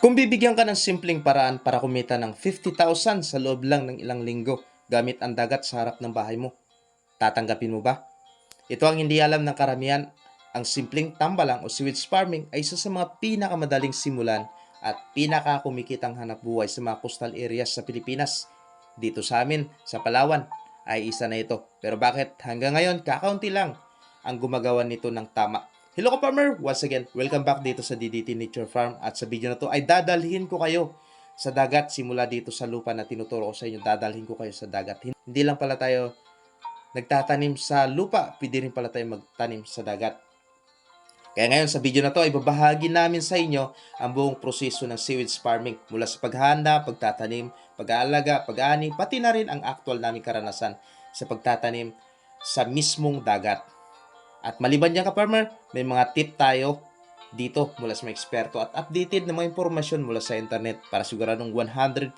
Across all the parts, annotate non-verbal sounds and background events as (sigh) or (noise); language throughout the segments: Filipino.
Kung bibigyan ka ng simpleng paraan para kumita ng 50,000 sa loob lang ng ilang linggo gamit ang dagat sa harap ng bahay mo, tatanggapin mo ba? Ito ang hindi alam ng karamihan. Ang simpleng tambalang o sewage farming ay isa sa mga pinakamadaling simulan at pinakakumikitang hanap buhay sa mga coastal areas sa Pilipinas. Dito sa amin, sa Palawan, ay isa na ito. Pero bakit hanggang ngayon, kakaunti lang ang gumagawa nito ng tama. Hello ka farmer! Once again, welcome back dito sa DDT Nature Farm at sa video na to ay dadalhin ko kayo sa dagat simula dito sa lupa na tinuturo ko sa inyo. Dadalhin ko kayo sa dagat. Hindi lang pala tayo nagtatanim sa lupa, pwede rin pala tayo magtanim sa dagat. Kaya ngayon sa video na to ay babahagi namin sa inyo ang buong proseso ng sewage farming mula sa paghahanda, pagtatanim, pag-aalaga, pag-aani, pati na rin ang actual naming karanasan sa pagtatanim sa mismong dagat. At maliban dyan ka farmer, may mga tip tayo dito mula sa mga eksperto at updated na mga impormasyon mula sa internet para siguradong 100%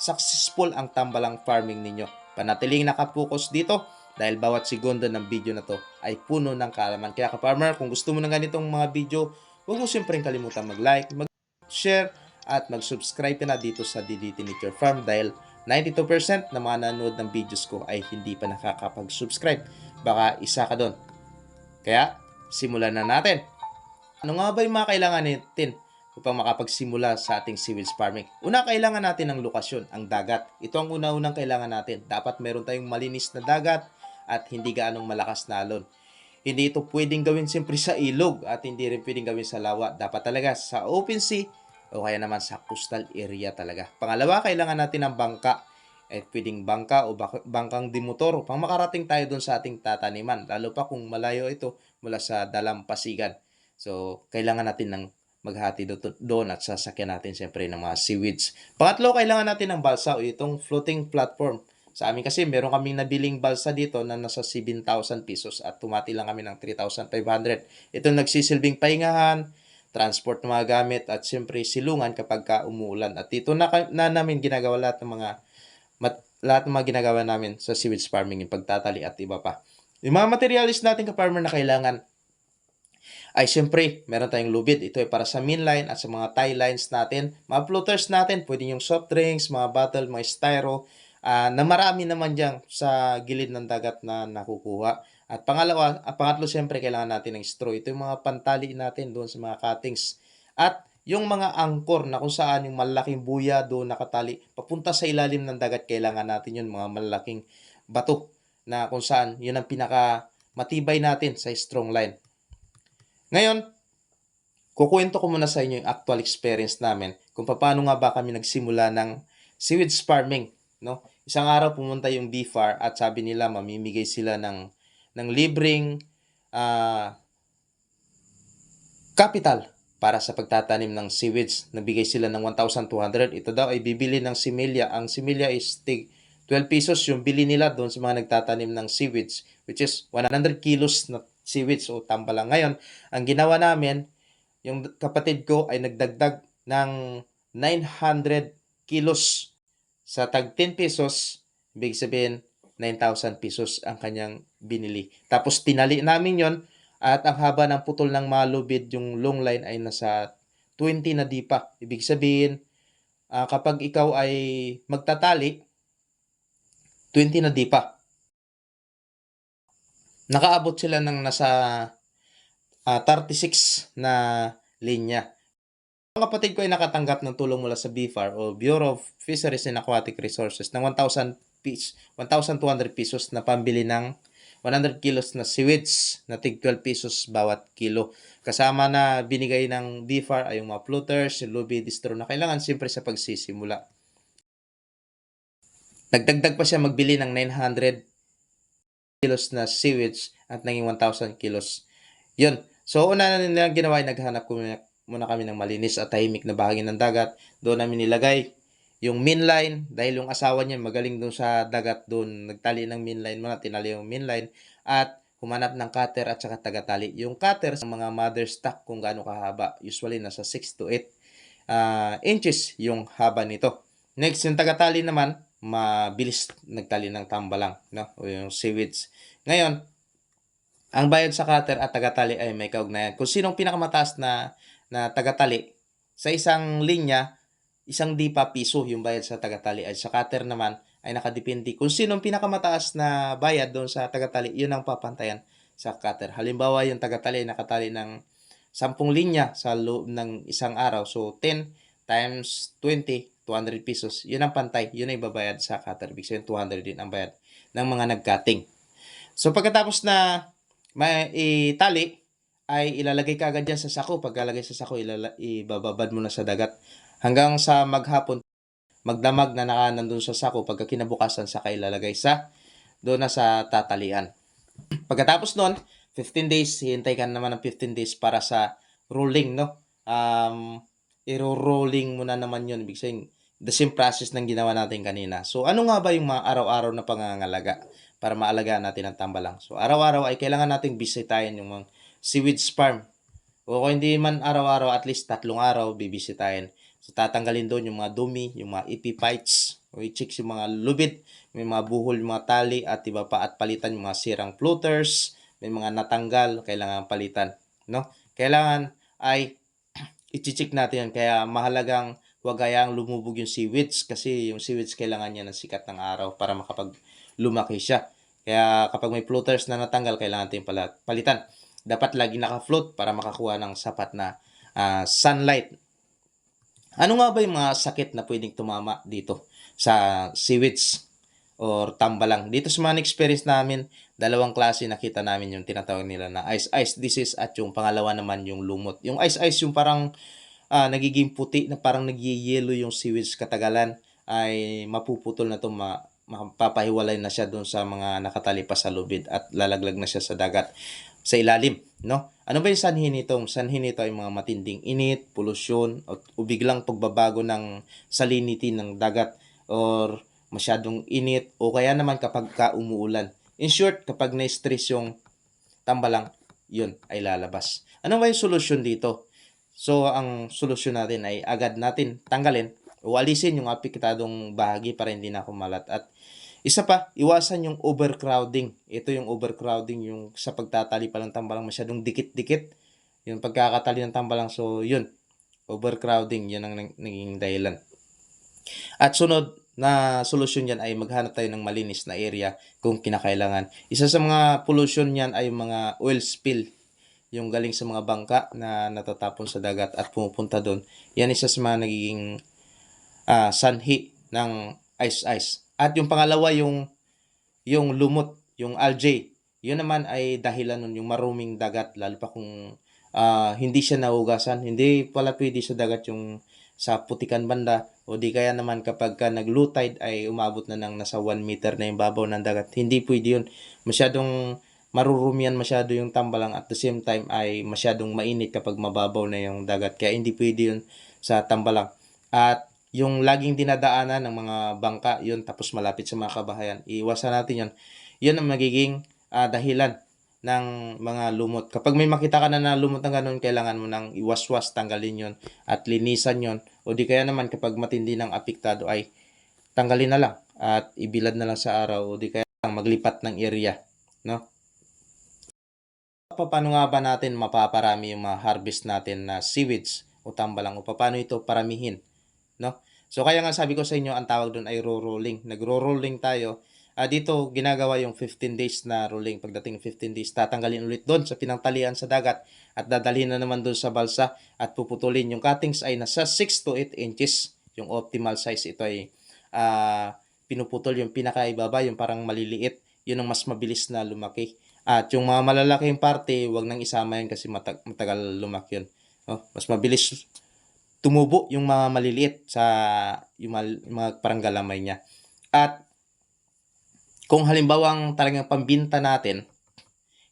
successful ang tambalang farming ninyo. Panatiling nakapokus dito dahil bawat segundo ng video na to ay puno ng kaalaman. Kaya ka-farmer, kung gusto mo ng ganitong mga video, huwag mo siyempre kalimutan mag-like, mag-share, at mag-subscribe na dito sa DDT Nature Farm dahil 92% ng mga nanonood ng videos ko ay hindi pa nakakapag-subscribe. Baka isa ka doon. Kaya, simulan na natin. Ano nga ba yung mga kailangan natin upang makapagsimula sa ating sewage farming? Una, kailangan natin ng lokasyon, ang dagat. Ito ang una-unang kailangan natin. Dapat meron tayong malinis na dagat at hindi gaanong malakas na alon. Hindi ito pwedeng gawin siyempre sa ilog at hindi rin pwedeng gawin sa lawa. Dapat talaga sa open sea o kaya naman sa coastal area talaga. Pangalawa, kailangan natin ng bangka. Eh, pwedeng bangka o bangkang dimotor upang makarating tayo doon sa ating tataniman. Lalo pa kung malayo ito mula sa dalampasigan. So, kailangan natin ng maghati do- doon at sasakyan natin siyempre ng mga seaweeds. Pangatlo, kailangan natin ng balsa o itong floating platform. Sa amin kasi, meron kaming nabiling balsa dito na nasa 7,000 pesos at tumati lang kami ng 3,500. Ito nagsisilbing pahingahan, transport ng mga gamit at siyempre silungan kapag ka umuulan. At dito na, na namin ginagawa lahat ng mga mat, lahat ng mga ginagawa namin sa sewage farming, yung pagtatali at iba pa. Yung mga materials natin ka-farmer na kailangan ay siyempre, meron tayong lubid. Ito ay para sa mainline at sa mga tie lines natin. Mga floaters natin, pwede yung soft drinks, mga bottle, mga styro, ah, na marami naman dyan sa gilid ng dagat na nakukuha. At pangalawa, at pangatlo siyempre, kailangan natin ng straw. Ito yung mga pantali natin doon sa mga cuttings. At yung mga angkor na kung saan yung malaking buya doon nakatali, papunta sa ilalim ng dagat, kailangan natin yun, mga malaking bato na kung saan yun ang pinaka matibay natin sa strong line. Ngayon, kukwento ko muna sa inyo yung actual experience namin kung paano nga ba kami nagsimula ng sewage farming. No? Isang araw pumunta yung BFAR at sabi nila mamimigay sila ng, ng libreng ah, capital para sa pagtatanim ng sewage. Nabigay sila ng 1,200. Ito daw ay bibili ng similya. Ang similya is tig 12 pesos yung bili nila doon sa mga nagtatanim ng sewage which is 100 kilos na sewage o tambalang. Ngayon, ang ginawa namin, yung kapatid ko ay nagdagdag ng 900 kilos sa tag 10 pesos, ibig sabihin 9,000 pesos ang kanyang binili. Tapos tinali namin yon at ang haba ng putol ng malubid, yung long line ay nasa 20 na di pa. Ibig sabihin, ah, kapag ikaw ay magtatali, 20 na di pa. Nakaabot sila ng nasa ah, 36 na linya. Ang kapatid ko ay nakatanggap ng tulong mula sa BFAR o Bureau of Fisheries and Aquatic Resources ng 1,000 pesos, 1,200 pesos na pambili ng 100 kilos na sewage na tig 12 pesos bawat kilo. Kasama na binigay ng BFAR ay yung mga floaters, lubid, distro na kailangan siyempre sa pagsisimula. Nagdagdag pa siya magbili ng 900 kilos na sewage at naging 1,000 kilos. Yun. So, una na nilang ginawa ay naghanap ko muna kami ng malinis at tahimik na bahagi ng dagat. Doon namin nilagay yung mainline dahil yung asawa niya magaling doon sa dagat doon. Nagtali ng mainline muna, tinali yung mainline at humanap ng cutter at saka tagatali. Yung cutter sa mga mother stock kung gaano kahaba. Usually nasa 6 to 8 ah, inches yung haba nito. Next, yung tagatali naman, mabilis nagtali ng tambalang, no? O yung sewage. Ngayon, ang bayad sa cutter at tagatali ay may kaugnayan. Kung sinong pinakamataas na na tagatali, sa isang linya, isang dipa piso yung bayad sa tagatali at sa cutter naman ay nakadepende kung sino ang pinakamataas na bayad doon sa tagatali, yun ang papantayan sa cutter. Halimbawa, yung tagatali ay nakatali ng 10 linya sa loob ng isang araw. So, 10 times 20, 200 pesos. Yun ang pantay. Yun ay babayad sa cutter. Ibig sabihin, 200 din ang bayad ng mga nag-cutting. So, pagkatapos na may itali, ay ilalagay ka agad yan sa sako. Pagkalagay sa sako, ilala, ibababad mo na sa dagat. Hanggang sa maghapon, magdamag na naka nandun sa sako. Pagka kinabukasan, saka ilalagay sa doon na sa tatalian. Pagkatapos nun, 15 days, hintay ka naman ng 15 days para sa rolling, no? Um, iro-rolling mo na naman yun. Ibig sabihin, the same process ng ginawa natin kanina. So, ano nga ba yung mga araw-araw na pangangalaga para maalagaan natin ang tambalang? So, araw-araw ay kailangan nating bisitahin yung mga seaweed farm. O kung hindi man araw-araw, at least tatlong araw, bibisitahin. So, tatanggalin doon yung mga dumi, yung mga epiphytes, o i-chicks yung mga lubid, may mga buhol, yung mga tali, at iba pa, at palitan yung mga sirang floaters, may mga natanggal, kailangan palitan. No? Kailangan ay (clears throat) i-check natin yan. Kaya mahalagang huwag hayang lumubog yung seaweeds kasi yung seaweeds kailangan niya ng sikat ng araw para makapag lumaki siya. Kaya kapag may floaters na natanggal, kailangan natin pala palitan. Dapat lagi naka-float para makakuha ng sapat na ah, sunlight. Ano nga ba yung mga sakit na pwedeng tumama dito sa seaweeds or tambalang? Dito sa mga experience namin, dalawang klase nakita namin yung tinatawag nila na ice-ice disease at yung pangalawa naman yung lumot. Yung ice-ice yung parang ah, nagiging puti na parang nagyeyelo yung seaweeds katagalan ay mapuputol na to ma mapapahiwalay na siya doon sa mga nakatali pa sa lubid at lalaglag na siya sa dagat sa ilalim, no? Ano ba yung sanhi nito? Sanhi nito ay mga matinding init, polusyon, o biglang pagbabago ng salinity ng dagat or masyadong init o kaya naman kapag ka umuulan. In short, kapag na-stress yung tambalang, yun ay lalabas. Ano ba yung solusyon dito? So, ang solusyon natin ay agad natin tanggalin o alisin yung apektadong bahagi para hindi na kumalat. At isa pa, iwasan yung overcrowding. Ito yung overcrowding, yung sa pagtatali pa ng tambalang masyadong dikit-dikit. Yung pagkakatali ng tambalang. So, yun. Overcrowding, yun ang naging dahilan. At sunod na solusyon yan ay maghanap tayo ng malinis na area kung kinakailangan. Isa sa mga pollution yan ay mga oil spill yung galing sa mga bangka na natatapon sa dagat at pumupunta doon. Yan isa sa mga nagiging ah, sanhi ng ice-ice. At yung pangalawa, yung, yung lumot, yung algae. Yun naman ay dahilan nun, yung maruming dagat, lalo pa kung ah, hindi siya nahugasan. Hindi pala pwede sa dagat yung sa putikan banda o di kaya naman kapag ka nag-low tide ay umabot na ng nasa 1 meter na yung babaw ng dagat. Hindi pwede yun. Masyadong marurumian masyado yung tambalang at the same time ay masyadong mainit kapag mababaw na yung dagat. Kaya hindi pwede yun sa tambalang. At yung laging dinadaanan ng mga bangka, yun tapos malapit sa mga kabahayan, iwasan natin yun. Yun ang magiging ah, dahilan ng mga lumot. Kapag may makita ka na na lumot ng ganun, kailangan mo nang iwaswas, tanggalin yon at linisan yon O di kaya naman kapag matindi ng apektado ay tanggalin na lang at ibilad na lang sa araw o di kaya maglipat ng area. No? Pa- Paano nga ba natin mapaparami yung mga harvest natin na seaweeds o tambalang o paano ito paramihin? No? So kaya nga sabi ko sa inyo, ang tawag doon ay ro-rolling. Nagro-rolling tayo Ah, dito ginagawa yung 15 days na rolling. Pagdating ng 15 days, tatanggalin ulit doon sa pinangtalian sa dagat at dadalhin na naman doon sa balsa at puputulin. Yung cuttings ay nasa 6 to 8 inches. Yung optimal size ito ay ah, pinuputol yung pinakaibaba, yung parang maliliit. Yun ang mas mabilis na lumaki. At yung mga malalaking parte, wag nang isama yan kasi matag- matagal lumaki yun. Oh, mas mabilis tumubo yung mga maliliit sa yung, mal- mga parang galamay niya. At kung halimbawang talagang pambinta natin,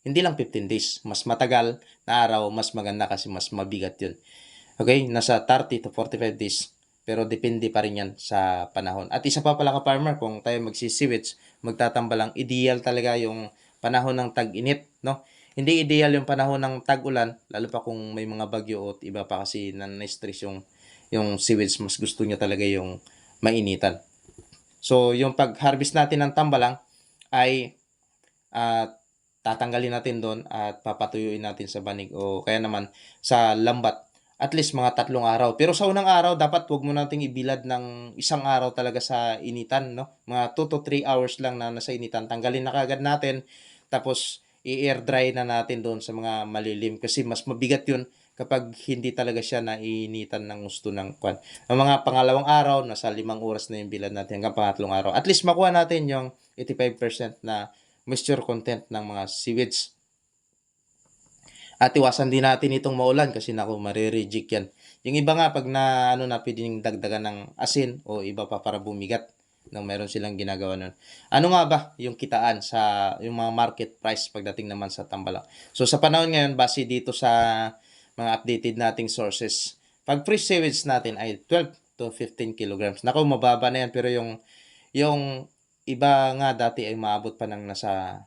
hindi lang 15 days. Mas matagal na araw, mas maganda kasi mas mabigat yun. Okay? Nasa 30 to 45 days. Pero depende pa rin yan sa panahon. At isa pa pala ka farmer, kung tayo magsisiwits, magtatambalang, ideal talaga yung panahon ng tag-init, no? Hindi ideal yung panahon ng tag-ulan, lalo pa kung may mga bagyo o iba pa kasi na na-stress yung, yung seaweeds, mas gusto niya talaga yung mainitan. So, yung pag-harvest natin ng tambalang, ay ah, tatanggalin natin doon at papatuyuin natin sa banig o kaya naman sa lambat at least mga tatlong araw. Pero sa unang araw, dapat wag mo nating ibilad ng isang araw talaga sa initan, no? Mga 2 to 3 hours lang na nasa initan. Tanggalin na kagad natin, tapos i-air dry na natin doon sa mga malilim kasi mas mabigat yun kapag hindi talaga siya nainitan ng gusto ng kwan. Ang mga pangalawang araw, nasa limang oras na yung bilad natin hanggang pangatlong araw. At least makuha natin yung 85% na moisture content ng mga seaweeds. At iwasan din natin itong maulan kasi naku, marireject yan. Yung iba nga, pag na, ano na, pwedeng dagdagan ng asin o iba pa para bumigat nang meron silang ginagawa nun. Ano nga ba yung kitaan sa yung mga market price pagdating naman sa tambalang? So sa panahon ngayon, base dito sa mga updated nating sources, pag fresh seaweeds natin ay 12 to 15 kilograms. Naku, mababa na yan pero yung yung iba nga dati ay maabot pa ng nasa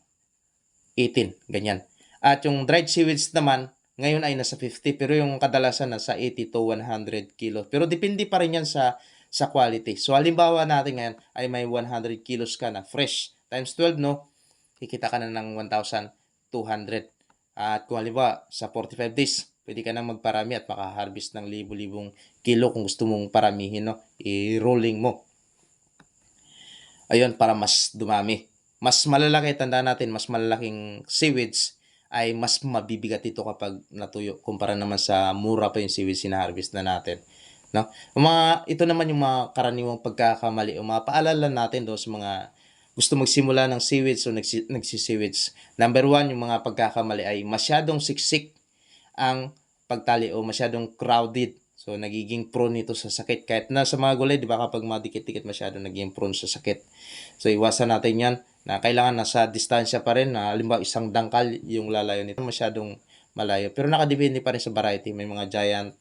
18, ganyan. At yung dried seaweeds naman, ngayon ay nasa 50 pero yung kadalasan nasa 80 to 100 kilos. Pero depende pa rin yan sa sa quality. So halimbawa natin ngayon ay may 100 kilos ka na fresh times 12 no, kikita ka na ng 1,200. At kung halimbawa sa 45 days, pwede ka nang magparami at makaharvest ng libo-libong kilo kung gusto mong paramihin no, i-rolling mo. Ayun para mas dumami. Mas malalaki, tanda natin, mas malalaking seaweeds ay mas mabibigat ito kapag natuyo kumpara naman sa mura pa yung seaweeds na-harvest na natin. No? Mga, ito naman yung mga karaniwang pagkakamali, yung mga paalala natin doon sa mga gusto magsimula ng seaweeds o nagsi, nagsisiweeds. Number one, yung mga pagkakamali ay masyadong siksik ang pagtali o masyadong crowded. So, nagiging prone ito sa sakit. Kahit na sa mga gulay, di ba kapag madikit-dikit masyado nagiging prone sa sakit. So, iwasan natin yan na kailangan nasa distansya pa rin. Na, halimbawa, isang dangkal yung lalayo nito. Masyadong malayo. Pero nakadepende pa rin sa variety. May mga giant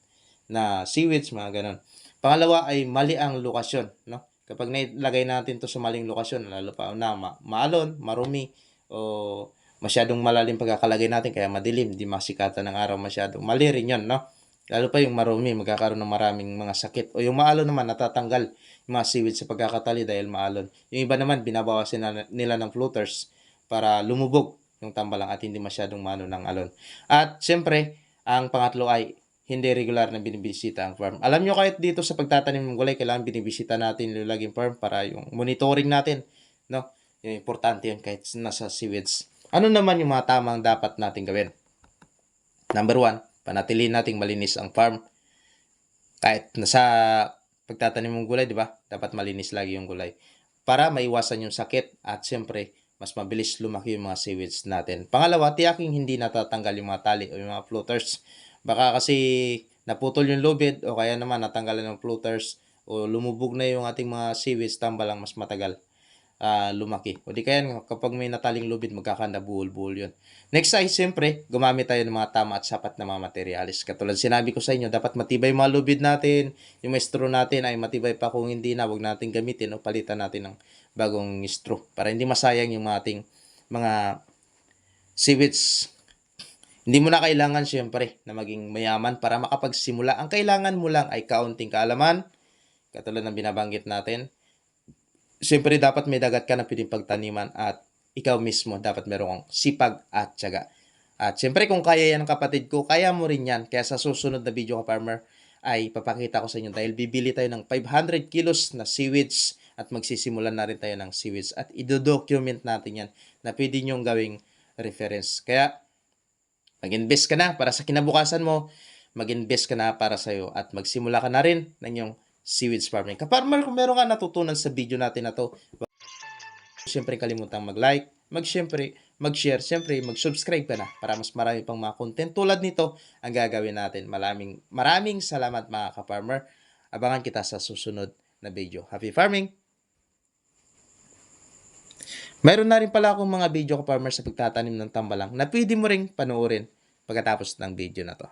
na seaweeds, mga ganun. Pangalawa ay mali ang lokasyon, no? Kapag nailagay natin to sa maling lokasyon, lalo pa na ma- maalon, marumi, o masyadong malalim pagkakalagay natin, kaya madilim, di masikatan ng araw masyadong. Mali rin yun, no? Lalo pa yung marumi, magkakaroon ng maraming mga sakit. O yung maalon naman, natatanggal yung mga seaweed sa pagkakatali dahil maalon. Yung iba naman, binabawasan na, nila ng floaters para lumubog yung tambalang at hindi masyadong mano ng alon. At siyempre, ang pangatlo ay hindi regular na binibisita ang farm. Alam nyo kahit dito sa pagtatanim ng gulay, kailangan binibisita natin yung laging farm para yung monitoring natin, no? Yung importante yun kahit nasa seaweeds. Ano naman yung mga tamang dapat natin gawin? Number one, panatilihin nating malinis ang farm. Kahit nasa pagtatanim ng gulay, di ba? Dapat malinis lagi yung gulay. Para maiwasan yung sakit at siyempre, mas mabilis lumaki yung mga seaweeds natin. Pangalawa, tiyaking hindi natatanggal yung mga tali o yung mga floaters. Baka kasi naputol yung lubid o kaya naman natanggalan ng floaters o lumubog na yung ating mga seaweeds tambalang mas matagal ah, lumaki. O di kaya kapag may nataling lubid, magkakanda buhol-buhol yun. Next ay siyempre, gumamit tayo ng mga tama at sapat na mga materialis. Katulad sinabi ko sa inyo, dapat matibay mga lubid natin, yung may natin ay matibay pa kung hindi na, wag natin gamitin o palitan natin ng bagong straw para hindi masayang yung ating mga seaweeds hindi mo na kailangan syempre na maging mayaman para makapagsimula. Ang kailangan mo lang ay kaunting kaalaman, katulad ng binabanggit natin. Syempre dapat may dagat ka na pwedeng pagtaniman at ikaw mismo dapat meron kang sipag at tiyaga. At syempre kung kaya yan kapatid ko, kaya mo rin yan. Kaya sa susunod na video ka farmer ay papakita ko sa inyo dahil bibili tayo ng 500 kilos na seaweeds at magsisimulan na rin tayo ng seaweeds at idodocument natin yan na pwede nyong gawing reference. Kaya Mag-invest ka na para sa kinabukasan mo, mag-invest ka na para sa iyo at magsimula ka na rin ng iyong seaweeds farming. Kung meron ka natutunan sa video natin na to, siyempre kalimutang mag-like, mag-siyempre, mag-share, siyempre mag-subscribe ka na para mas marami pang mga content tulad nito ang gagawin natin. Maraming, maraming salamat mga kaparmer. Abangan kita sa susunod na video. Happy farming! Mayroon na rin pala akong mga video ka farmer sa pagtatanim ng tambalang na pwede mo ring panoorin pagkatapos ng video na to.